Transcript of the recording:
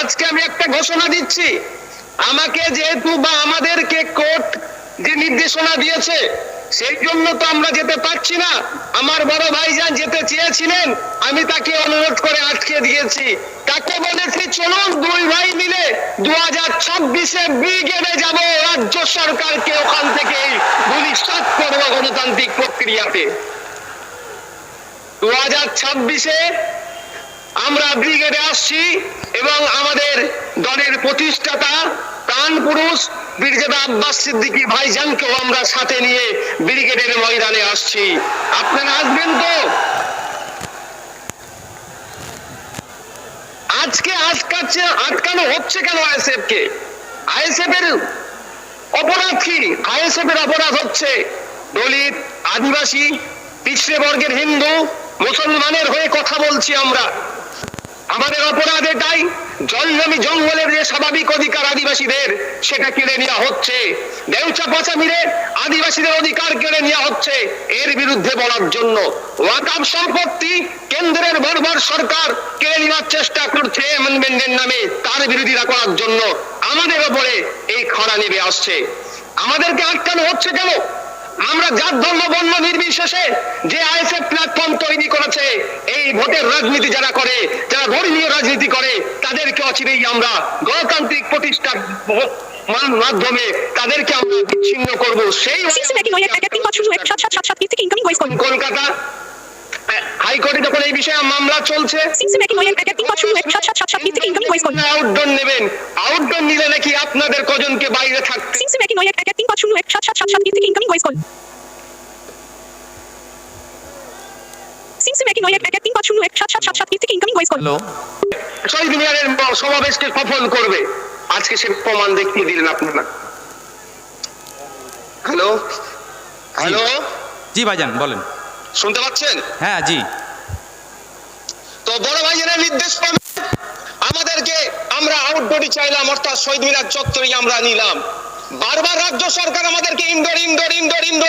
আজকে আমি একটা ঘোষণা দিচ্ছি। আমাকে যেহেতু বা আমাদেরকে কোর্ট যে নির্দেশনা দিয়েছে, সেই জন্য তো আমরা যেতে পারছি না। আমার বড় ভাইজান যেতে চেয়েছিলেন, আমি তাকে অনুরোধ করে আটকে দিয়েছি। তাকে বলেছি, চলুন দুই ভাই মিলে দু হাজার ছাব্বিশে ব্রিগেডে যাব, রাজ্য সরকারকে ওখান থেকে ভবিষ্যৎ করব গণতান্ত্রিক প্রক্রিয়াতে। দু হাজার ছাব্বিশে আমরা ব্রিগেডে আসছি এবং আমাদের দলের প্রতিষ্ঠাতা প্রাণ পুরুষ বীরজাদা আব্বাস সিদ্দিকী ভাইজানকেও আমরা সাথে নিয়ে ব্রিগেডের ময়দানে আসছি। আপনারা আসবেন তো? আজকে আটকাচ্ছে, আটকানো হচ্ছে কেন আইএসএফ কে আইএসএফ এর অপরাধ কি? আইএসএফ এর অপরাধ হচ্ছে দলিত, আদিবাসী, পিছড়ে বর্গের হিন্দু, মুসলমানের হয়ে কথা বলছি আমরা। আমাদের অপরাধ এটাই জলজমি জঙ্গলের যে স্বাভাবিক অধিকার আদিবাসীদের, সেটা কেড়ে নেওয়া হচ্ছে। দেউচা পচামিরে আদিবাসীদের অধিকার কেড়ে নেওয়া হচ্ছে এর বিরুদ্ধে বলার জন্য। ওয়াকাব সম্পত্তি কেন্দ্রের বর্বর সরকার কেড়ে নেওয়ার চেষ্টা করছে অ্যামেন্ডমেন্টের নামে। তার বিরোধিতা করার জন্য আমাদের ওপরে এই খরা নেমে আসছে। আমাদেরকে আটকানো হচ্ছে কেন? আমরা জাত, ধর্ম, বর্ণ, নির্বিশেষে যে আইএসএফ প্ল্যাটফর্ম তৈরি করেছে এই ভোটের রাজনীতি যারা করে যারা ধর্মীয় রাজনীতি করে তাদেরকে অচিরেই আমরা গণতান্ত্রিক প্রতিষ্ঠার মাধ্যমে তাদেরকে আমরা বিচ্ছিন্ন করব। সেই কলকাতা হাইকোর্টে যখন এই বিষয়ে মামলা চলছে আউটডোর নেবেন। আউটডোর নিলে নাকি আপনাদের কজনকে বাইরে থাকতে সিনসিনাটি নয় এক এক তিন পাঁচ শূন্য এক সাত সাত সাত সাত থেকে ইনকামিং ভয়েস কল সিনসিনাটি নয় এক এক তিন পাঁচ শূন্য এক সাত সাত সাত সাত থেকে ইনকামিং ভয়েস কল শহীদ মিনারের সমাবেশকে সফল করবে? আজকে সে প্রমাণ দেখিয়ে দিলেন আপনারা। হ্যালো হ্যালো জি ভাইজান বলেন। শুনতে পাচ্ছেন? হ্যাঁ জি। তো বড় ভাইয়ের নির্দেশ আমাদেরকে আমরা আউটডোরই চাইলাম অর্থাৎ শহীদ মিনার চত্বরই আমরা নিলাম। বারবার রাজ্য সরকার আমাদেরকে ইনডোর ইনডোর ইনডোর ইনডোর